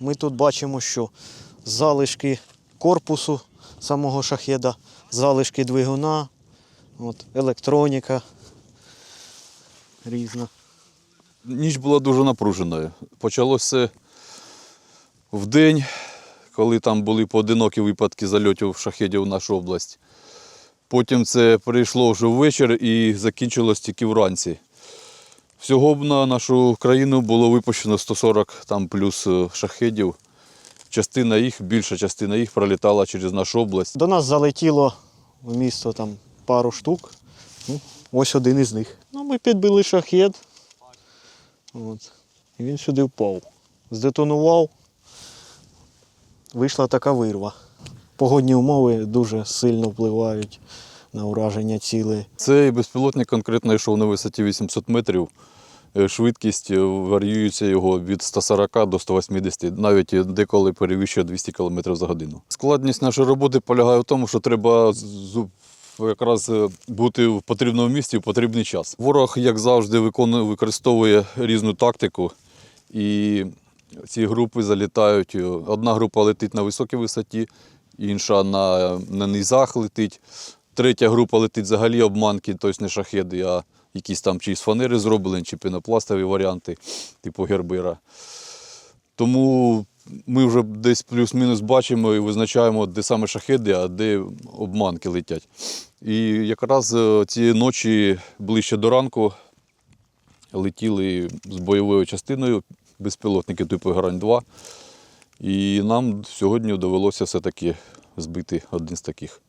Ми тут бачимо, що залишки корпусу самого шахеда, залишки двигуна, от, електроніка різна. Ніч була дуже напруженою. Почалося в день, коли там були поодинокі випадки зальотів шахедів в нашу область. Потім це перейшло вже ввечір і закінчилось тільки вранці. Всього б на нашу країну було випущено 140 там плюс е, шахедів. Частина їх, більша частина їх пролітала через нашу область. До нас залетіло в місто там пару штук. Ну, ось один із них. Ну, ми підбили шахет. От. І він сюди впав. Здетонував. Вийшла така вирва. Погодні умови дуже сильно впливають на ураження цілей. Цей безпілотник конкретно йшов на висоті 800 метрів. Е, Швидкість е, варіюється його від 140 до 180, навіть деколи перевищує 200 км за годину. Складність нашої роботи полягає в тому, що треба якраз е, бути в потрібному місці в потрібний час. Ворог, як завжди, використовує різну тактику. І ці групи залітають. Одна група летить на високій висоті, інша на низах летить. Третя група летить взагалі обманки, тобто не шахеди, а якісь там чи з фанери зроблені, чи пінопластові варіанти, типу гербира. Тому ми вже десь плюс-мінус бачимо і визначаємо, де саме шахеди, а де обманки летять. І якраз е, ці ночі ближче до ранку летіли з бойовою частиною безпілотники типу Грань-2. І нам сьогодні довелося все-таки збити один з таких.